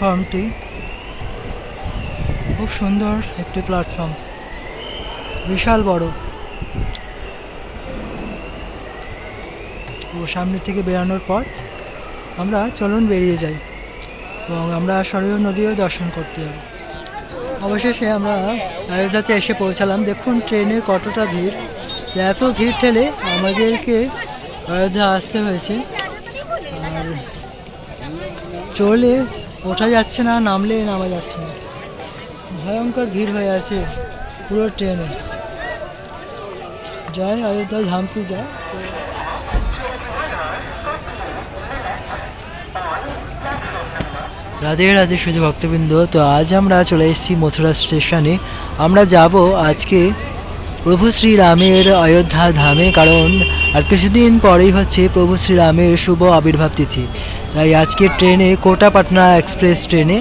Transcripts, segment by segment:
প্ল্যাটফর্মটি খুব সুন্দর একটি প্ল্যাটফর্ম বিশাল বড়। ও সামনে থেকে বেরানোর পথ। আমরা চলুন বেরিয়ে যাই এবং আমরা সরয়ূ নদীও দর্শন করতে যাব। অবশেষে আমরা অযোধ্যাতে এসে পৌঁছালাম। দেখুন, ট্রেনের কতটা ভিড়। এত ভিড় ঠেলে আমাদেরকে অযোধ্যা আসতে হয়েছে। আর চলে ওঠা যাচ্ছে না, নামলে নামা যাচ্ছে না। ভয়ঙ্কর ভিড় হয়ে আছে পুরো ট্রেনে। জয় অযোধ্যা ধামকি যায় রাধে রাধে সুধী ভক্তবৃন্দ, তো আজ আমরা চলে এসেছি মথুরা স্টেশনে। আমরা যাব আজকে প্রভু শ্রীরামের অযোধ্যা ধামে, কারণ আর কিছুদিন পরেই হচ্ছে প্রভু শ্রীরামের শুভ আবির্ভাব তিথি। তাই আজকে ট্রেনে কোটা পাটনা এক্সপ্রেস ট্রেনে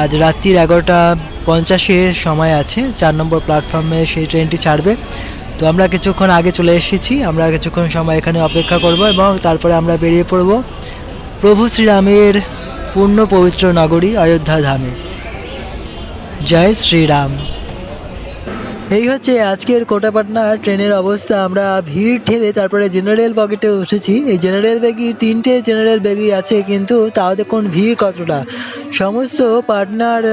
আজ রাত্রির এগারোটা পঞ্চাশের সময় আছে, চার নম্বর প্ল্যাটফর্মে সেই ট্রেনটি ছাড়বে। তো আমরা কিছুক্ষণ আগে চলে এসেছি, আমরা কিছুক্ষণ সময় এখানে অপেক্ষা করব এবং তারপরে আমরা বেরিয়ে পড়ব প্রভু শ্রীরামের পূর্ণ পবিত্র নগরী অযোধ্যা ধামে। জয় শ্রীরাম। এই হচ্ছে আজকের কোটা কোটাপাটনা ট্রেনের অবস্থা। আমরা ভিড় ঠেলে তারপরে জেনারেল পকেটে উঠেছি। এই জেনারেল বেগি তিনটে জেনারেল বেগি আছে, কিন্তু তাও দেখুন ভিড় কতটা। সমস্ত পাটনার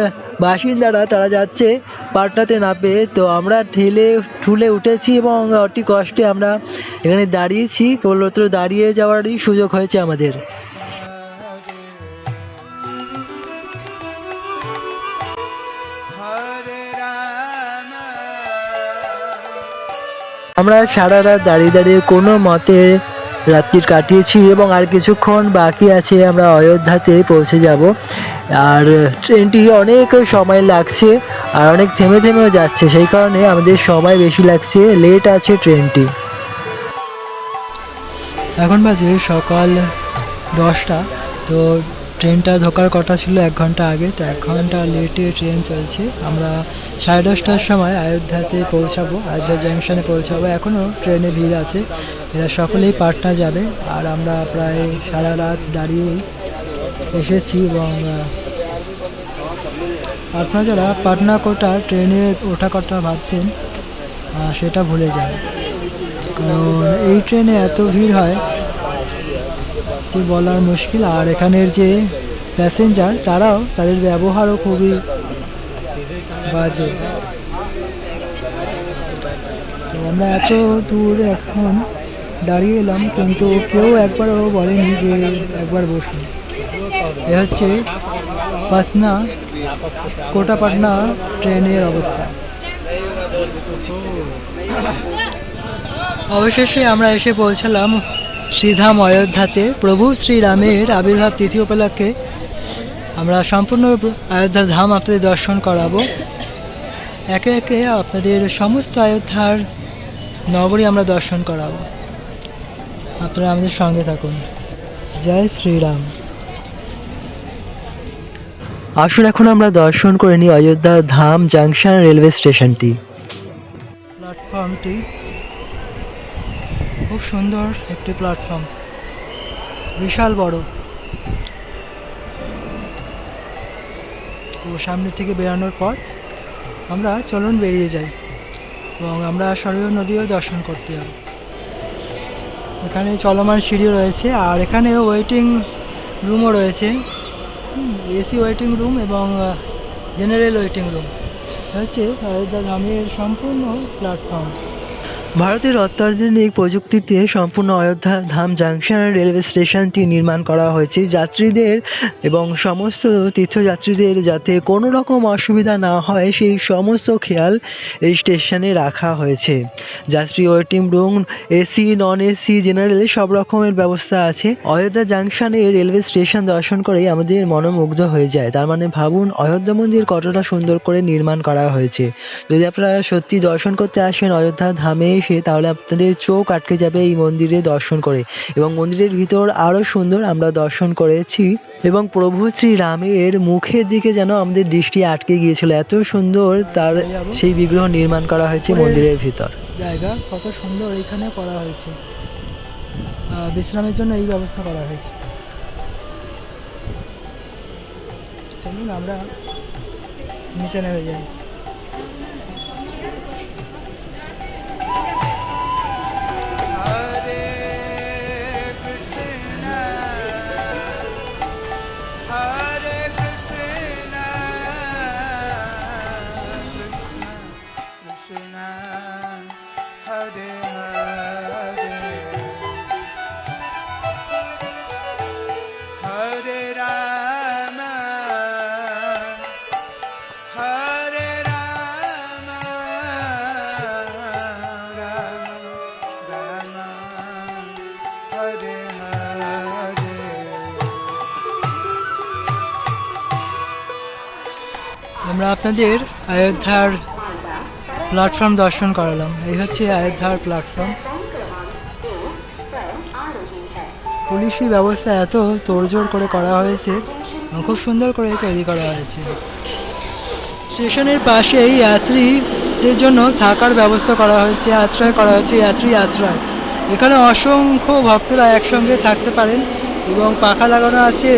বাসিন্দারা তারা যাচ্ছে পাটনাতে নামবে। তো আমরা ঠেলে, ঠুলে উঠেছি এবং অতি কষ্টে আমরা এখানে দাঁড়িয়েছি। কেবলমাত্র দাঁড়িয়ে যাওয়ারই সুযোগ হয়েছে আমাদের। আমরা সারা রাত দাঁড়িয়ে দাঁড়িয়ে কোনো মতে রাত্রির কাটিয়েছি এবং আর কিছুক্ষণ বাকি আছে আমরা অযোধ্যাতে পৌঁছে যাব। আর ট্রেনটি অনেক সময় লাগছে আর অনেক থেমে থেমেও যাচ্ছে, সেই কারণে আমাদের সময় বেশি লাগছে, লেট আছে ট্রেনটি। এখন বাজে সকাল দশটা, তো ট্রেনটা ঢোকার কথা ছিল এক ঘণ্টা আগে, তো এক ঘণ্টা লেটে ট্রেন চলছে। আমরা সাড়ে দশটার সময় অযোধ্যাতে পৌঁছাবো, অযোধ্যা জাংশনে পৌঁছাবো। এখনও ট্রেনে ভিড় আছে, এরা সকলেই পাটনা যাবে। আর আমরা প্রায় সারা রাত দাঁড়িয়েই এসেছি এবং আপনারা যারা পাটনা কোটা ট্রেনে ওঠা কথা ভাবছেন সেটা ভুলে যান। কারণ এই ট্রেনে এত ভিড় হয় যে বলার মুশকিল, আর এখানের যে প্যাসেঞ্জার তারাও তাদের ব্যবহারও খুবই বাজে। আমরা এত দূর এখন দাঁড়িয়ে এলাম, কিন্তু কেউ একবারও বলেনি যে একবার বসুন। এ হচ্ছে পাটনা কোটা পাটনা ট্রেনের অবস্থা। অবশেষে আমরা এসে পৌঁছালাম শ্রীধাম অযোধ্যাতে প্রভু শ্রীরামের আবির্ভাব তিথি উপলক্ষে আমরা সম্পূর্ণ অযোধ্যা ধাম আপনাদের দর্শন করাবো। একে একে আপনাদের সমস্ত অযোধ্যার নগরী আমরা দর্শন করাবো। আপনারা আমাদের সঙ্গে থাকুন। জয় শ্রীরাম। আসুন এখন আমরা দর্শন করে নিই অযোধ্যা ধাম জাংশন রেলওয়ে স্টেশনটি। প্ল্যাটফর্মটি খুব সুন্দর একটি প্ল্যাটফর্ম বিশাল বড়। ও সামনে থেকে বেরানোর পথ, আমরা চলুন বেরিয়ে যাই এবং আমরা সরয়ূ নদীও দর্শন করতে যাব এখানে চলমান সিঁড়িও রয়েছে আর এখানে ওয়েটিং রুমও রয়েছে। এসি ওয়েটিং রুম এবং জেনারেল ওয়েটিং রুম হচ্ছে ধামের সম্পূর্ণ প্ল্যাটফর্ম ভারতের অত্যাধুনিক প্রযুক্তিতে সম্পূর্ণ অযোধ্যা ধাম জাংশন রেলওয়ে স্টেশনটি নির্মাণ করা হয়েছে। যাত্রীদের এবং সমস্ত তীর্থযাত্রীদের যাতে কোনো রকম অসুবিধা না হয়, সেই সমস্ত খেয়াল এই স্টেশনে রাখা হয়েছে। যাত্রী waiting room, AC non AC general সব রকমের ব্যবস্থা আছে। অযোধ্যা জাংশনে রেলওয়ে স্টেশন দর্শন করেই আমাদের মনোমুগ্ধ হয়ে যায়। তার মানে ভাবুন, অযোধ্যা মন্দির কতটা সুন্দর করে নির্মাণ করা হয়েছে। যদি আপনারা সত্যি দর্শন করতে আসেন অযোধ্যা ধামে এসে তাহলে আপনাদের চোখ আটকে যাবে এই মন্দিরে দর্শন করে। এবং মন্দিরের ভিতর আরও সুন্দর আমরা দর্শন করেছি। এবং প্রভু শ্রী রামের মুখের দিকে যেন আমাদের দৃষ্টি আটকে গিয়েছিল। এত সুন্দর তার সেই বিগ্রহ নির্মাণ করা হয়েছে মন্দিরের ভিতর। জায়গা কত সুন্দর এখানে করা হয়েছে। বিশ্রামের জন্য এই ব্যবস্থা করা হয়েছে। চলুন আমরা নিচে নেমে যাই। আমরা আপনাদের অযোধ্যার প্ল্যাটফর্ম দর্শন করালাম। এই হচ্ছে অযোধ্যার প্ল্যাটফর্ম। পুলিশি ব্যবস্থা এত তোড়জোড় করে করা হয়েছে, খুব সুন্দর করে তৈরি করা হয়েছে। স্টেশনের পাশেই যাত্রীদের জন্য থাকার ব্যবস্থা করা হয়েছে, আশ্রয় করা হয়েছে, যাত্রী আশ্রয়। এখানে অসংখ্য ভক্তরা একসঙ্গে থাকতে পারেন এবং পাখা লাগানো আছে।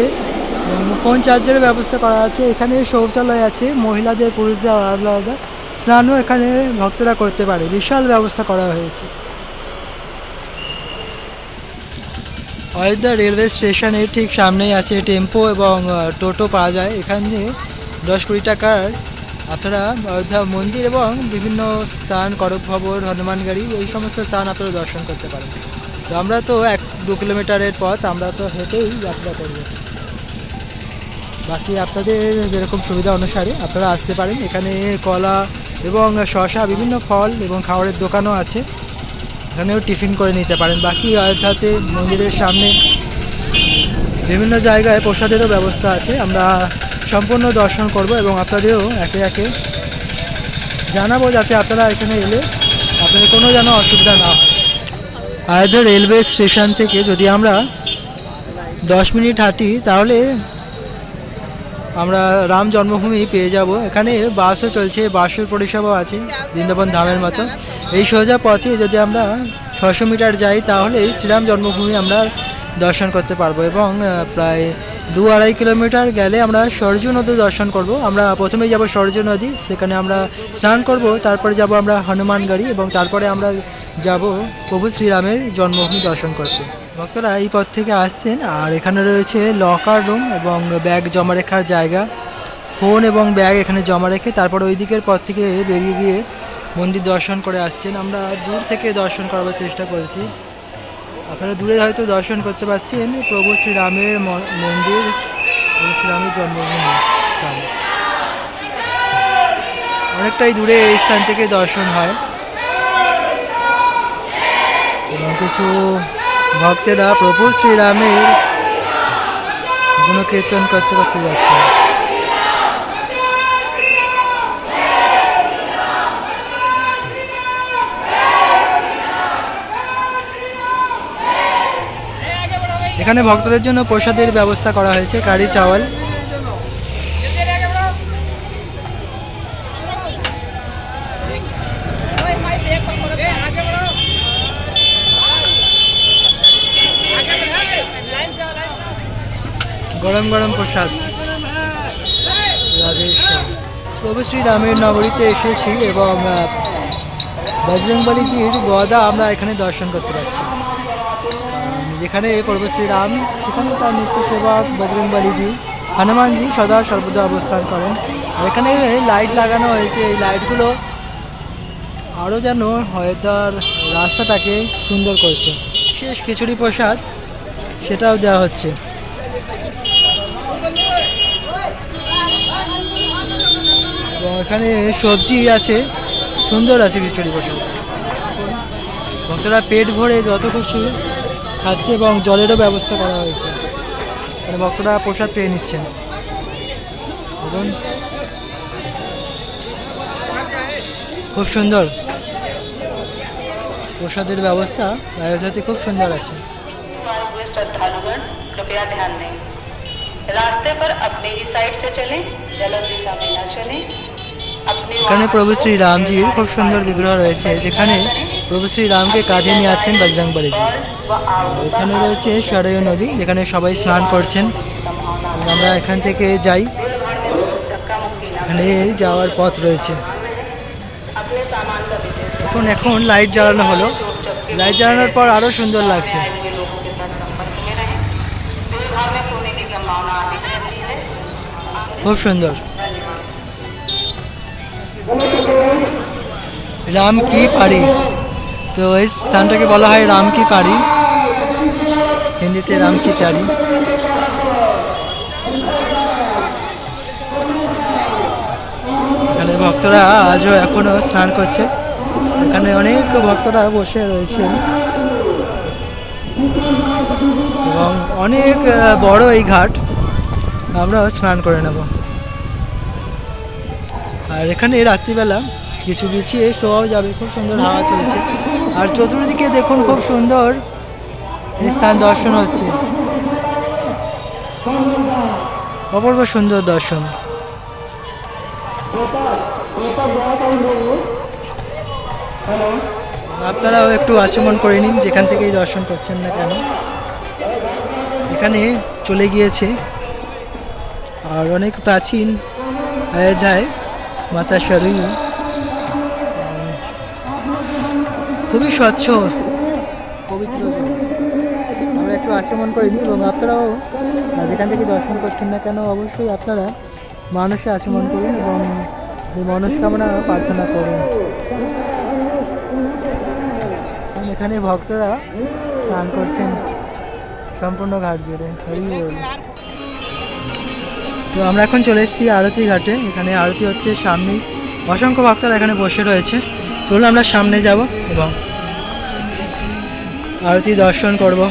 ফোন চার্জারের ব্যবস্থা করা আছে, এখানে শৌচালয় আছে, মহিলাদের, পুরুষদের আলাদা আলাদা। স্নানও এখানে ভক্তরা করতে পারে, বিশাল ব্যবস্থা করা হয়েছে। অযোধ্যা রেলওয়ে স্টেশনের ঠিক সামনেই আছে টেম্পো এবং টোটো পাওয়া যায়। এখানে দশ কুড়ি টাকার আপনারা অযোধ্যা মন্দির এবং বিভিন্ন স্থান করক ভবন হনুমান গাড়ি, এই সমস্ত স্থান আপনারা দর্শন করতে পারেন। তো আমরা তো এক দু কিলোমিটারের পথ, আমরা তো হেঁটেই যাত্রা করব। বাকি আপনাদের যেরকম সুবিধা অনুসারে আপনারা আসতে পারেন। এখানে কলা এবং শশা বিভিন্ন ফল এবং খাবারের দোকানও আছে। এখানেও টিফিন করে নিতে পারেন। বাকি অযোধ্যাতে মন্দিরের সামনে বিভিন্ন জায়গায় প্রসাদেরও ব্যবস্থা আছে। আমরা সম্পূর্ণ দর্শন করব এবং আপনাদেরও একে একে জানাব যাতে আপনারা এখানে এলে আপনাদের কোনো যেন অসুবিধা না হয়। অযোধ্যা রেলওয়ে স্টেশন থেকে যদি আমরা দশ মিনিট হাঁটি, তাহলে আমরা রাম জন্মভূমি পেয়ে যাব। এখানে বাসও চলছে, বাসের পরিষেবাও আছে, বৃন্দাবন ধামের মতো। এই সোজা পথে যদি আমরা ছশো মিটার যাই, তাহলে শ্রীরাম জন্মভূমি আমরা দর্শন করতে পারব এবং প্রায় দু আড়াই কিলোমিটার গেলে আমরা সরজু নদী দর্শন করব। আমরা প্রথমেই যাব সরজু নদী, সেখানে আমরা স্নান করব, তারপরে যাব আমরা হনুমান গাড়ি এবং তারপরে আমরা যাব প্রভু শ্রীরামের জন্মভূমি দর্শন করতে। ভক্তরা এই পথ থেকে আসছেন আর এখানে রয়েছে লকার রুম এবং ব্যাগ জমা রাখার জায়গা। ফোন এবং ব্যাগ এখানে জমা রেখে তারপর ওই দিকের পথ থেকে বেরিয়ে গিয়ে মন্দির দর্শন করে আসছেন। আমরা দূর থেকে দর্শন করার চেষ্টা করেছি। আপনারা দূরে হয়তো দর্শন করতে পারছেন প্রভু শ্রীরামের মন্দির, প্রভু শ্রীরামের জন্মভূমি স্থান। অনেকটাই দূরে এই স্থান থেকে দর্শন হয়। এবং কিছু ভক্তেরা প্রভু শ্রীরামের গুণকীর্তন করতে করতে যাচ্ছে। এখানে ভক্তদের জন্য প্রসাদের ব্যবস্থা করা হয়েছে, কারি চাওয়াল। গরম গরম প্রসাদ। রাধেশ্যাম প্রভু শ্রীরামের নগরীতে এসেছি এবং বজরংবলীজির গদা আমরা এখানে দর্শন করতে পারছি। যেখানে প্রভু শ্রীরাম, সেখানে তার নিত্য সেবক বজরংবলীজি, হনুমানজি সদা সর্বদা অবস্থান করেন। এখানে লাইট লাগানো হয়েছে। এই লাইটগুলো আরও যেন হয়তার রাস্তাটাকে সুন্দর করছে। শেষ খিচুড়ি প্রসাদ, সেটাও দেওয়া হচ্ছে। এখানে সবজি আছে সুন্দর আছে খিচুড়ি প্রসাদ ভক্তরা পেট ভরে যত খুশি খাচ্ছে এবং জলেরও ব্যবস্থা করা হয়েছে মানে ভক্তরা প্রসাদ পেয়ে নিচ্ছেন দেখুন খুব সুন্দর প্রসাদের ব্যবস্থা অযোধ্যাতে খুব সুন্দর আছে आए हुए श्रद्धालुगण कृपया ध्यान दें रास्ते पर अपनी ही साइड से चलें गलत दिशा में न चलें अपनी এখানে প্রভু শ্রী রামজির খুব সুন্দর বিগ্রহ রয়েছে, যেখানে প্রভু শ্রী রামকে কাঁধে নিয়ে আছেন বজরং বালিজি। এখানে রয়েছে সরয় নদী, যেখানে সবাই স্নান করছেন। আমরা এখান থেকে যাই। এখানে যাওয়ার পথ রয়েছে। এখন এখন লাইট জ্বালানো হলো। লাইট জ্বালানোর পর আরও সুন্দর লাগছে। খুব সুন্দর। রাম কি পারি? তো এই স্থানটাকে বলা হয় রাম কি পারি? হিন্দিতে রাম কি পারি? এখানে ভক্তরা আজও এখনও স্নান করছে। এখানে অনেক ভক্তরা বসে রয়েছেন। এবং অনেক বড় এই ঘাট। আমরাও স্নান করে নেব। আর এখানে রাত্রিবেলা কিছু বিছিয়ে শোয়াও যাবে, খুব সুন্দর হাওয়া চলছে। আর চতুর্দিকে দেখুন খুব সুন্দর স্থান দর্শন হচ্ছে। অপূর্ব সুন্দর দর্শন। আপনারাও একটু আচমন করে নিন, যেখান থেকেই দর্শন করছেন না কেন। এখানে চলে গিয়েছে। আর অনেক প্রাচীন অযোধ্যায় মাতা সরয়ু খুবই স্বচ্ছ, পবিত্র আমরা একটু আচমন করিনি এবং আপনারাও যেখান থেকে দর্শন করছেন না কেন অবশ্যই আপনারা মানুষে আচমন করুন এবং মনস্কামনা প্রার্থনা করুন। এখানে ভক্তরা স্নান করছেন সম্পূর্ণ ঘাট জুড়ে। হরি। তো আমরা এখন চলে এসেছি আরতি ঘাটে। এখানে আরতি হচ্ছে সামনে অসংখ্য ভক্তরা এখানে বসে রয়েছে। চলুন আমরা সামনে যাব এবং আরতি দর্শন করব।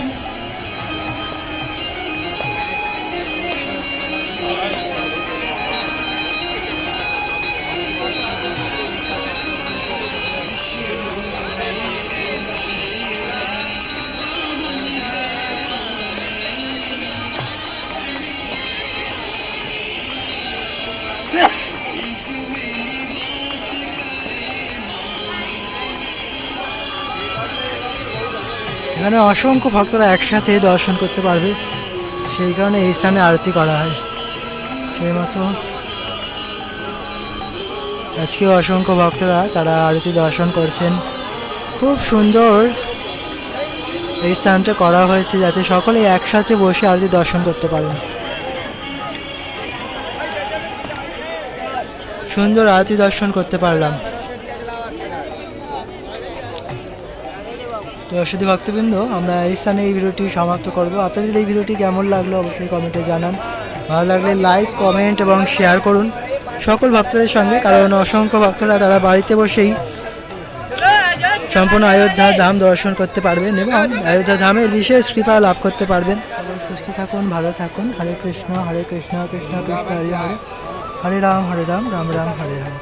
এখানে অসংখ্য ভক্তরা একসাথে দর্শন করতে পারবে। সেই কারণে এই স্থানে আরতি করা হয়। সেই মতো আজকে অসংখ্য ভক্তরা তারা আরতি দর্শন করছেন। খুব সুন্দর এই স্থানটা করা হয়েছে যাতে সকলে একসাথে বসে আরতি দর্শন করতে পারেন। সুন্দর আরতি দর্শন করতে পারলাম। শুধু ভক্তবৃন্দ, আমরা এই স্থানে এই ভিডিওটি সমাপ্ত করব। আপনাদের এই ভিডিওটি কেমন লাগল অবশ্যই কমেন্টে জানান। ভালো লাগলে লাইক, কমেন্ট এবং শেয়ার করুন। সকল ভক্তদের সঙ্গে, কারণ অসংখ্য ভক্তরা তারা বাড়িতে বসেই সম্পূর্ণ অযোধ্যা ধাম দর্শন করতে পারবেন এবং অযোধ্যা ধামের বিশেষ কৃপা লাভ করতে পারবেন। সুস্থ থাকুন, ভালো থাকুন। হরে কৃষ্ণ হরে কৃষ্ণ কৃষ্ণ কৃষ্ণ, হরে হরে। হরে রাম হরে রাম রাম রাম, হরে হরে